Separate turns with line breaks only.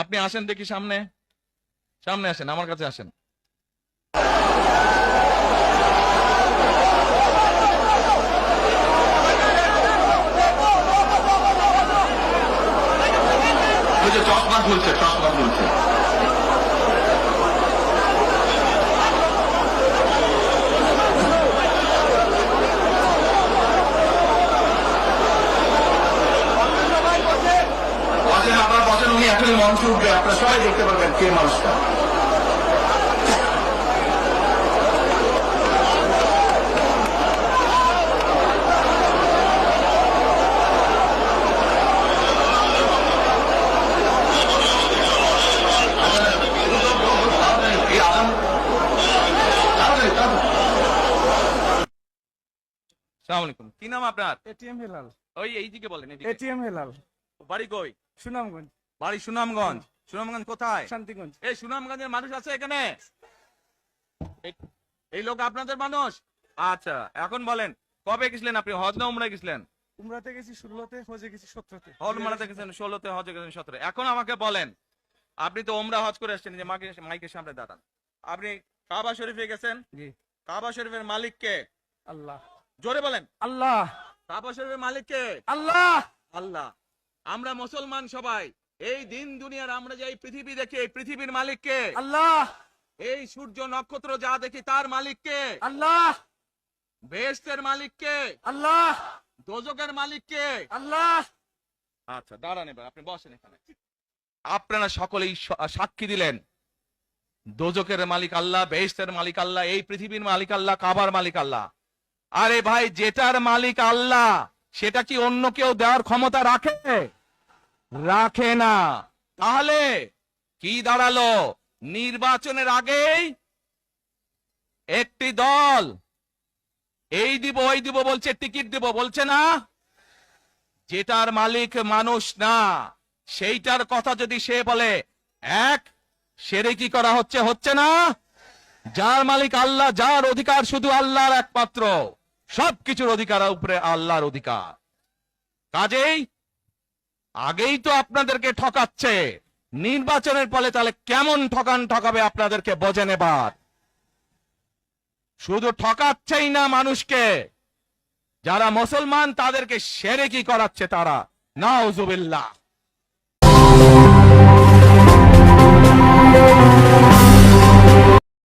আপনি আসেন দেখি সামনে। সামনে আসেন আমার কাছে আসেন।
চশমা খুলছে চশমা খুলছে বসেন এখনই মঞ্চে উঠবে আপনারা সবাই দেখতে পারবেন কে মানুষটা। এই
আলাইকুম। কি নাম আপনার?
A T M Helal.
ওই এইদিকে বলেন এদিকে
এটিএম হেলাল।
বাড়ি কই?
সুনামগঞ্জ।
বাড়ি সুনামগঞ্জ। সুনামগঞ্জ কোথায়?
শান্তিগঞ্জ।
এই সুনামগঞ্জের মানুষ আছে এখানে? এই- লোক আপনাদের মানুষ? আচ্ছা এখন বলেন কবে গেছিলেন আপনি? হজ না উমরায় গেছিলেন?
উমরাতে গেছি ষোলোতে হজে গেছি সতেরোতে।
গেছেন ষোলোতে হজে গেছেন সতেরো এখন আমাকে বলেন আপনি তো ওমরা হজ করে আসছেন যে মাকে মাইকের সামনে দাঁড়ান। আপনি কাবা শরীফে গেছেন?
জি।
কাবা শরীফের মালিক কে?
আল্লাহ।
জোরে বলেন।
আল্লাহ।
কাবা শরীফের মালিক কে?
আল্লাহ।
আল্লাহ। আমরা মুসলমান সবাই এই দিন দুনিয়ার আমরা যে এই পৃথিবী দেখি এই পৃথিবীর মালিক কে
আল্লাহ!
এই সূর্য নক্ষত্র যা দেখি তার মালিক কে
আল্লাহ!
বেহেস্তের মালিক কে
আল্লাহ!
দোজকের মালিক কে
আল্লাহ!
আচ্ছা দাঁড়ান এবার আপনি বসেন এখানে। আপনারা সকলেই সাক্ষী দিলেন দোজকের মালিক আল্লাহ বেহেস্তের মালিক আল্লাহ এই পৃথিবীর মালিক আল্লাহ কাবার মালিক আল্লাহ। আরে ভাই যেটার মালিক আল্লাহ সেটা কি অন্য কেউ দেওয়ার ক্ষমতা রাখে? রাখে না। তাহলে কি দাঁড়াল? নির্বাচনের আগেই একটি দল এই দিব, ওই দিব, বলছে, টিকিট দিব, বলছে না? যেটার মালিক মানুষ না, সেইটার কথা যদি সে বলে, এক, সেরে কি করা হচ্ছে হচ্ছে না? যার মালিক আল্লাহ, যার অধিকার শুধু আল্লাহর একমাত্র, সবকিছুর অধিকার উপরে আল্লাহর অধিকার। কাজেই আগেই তো আপনাদেরকে ঠকাচ্ছে। নির্বাচনের ফলে তাহলে কেমন ঠকান ঠকাবে আপনাদেরকে বোঝে নেবার শুধু ঠকাচ্ছেই না মানুষকে, যারা মুসলমান তাদেরকে সেরে কি করাচ্ছে তারা? নাউজুবিল্লাহ।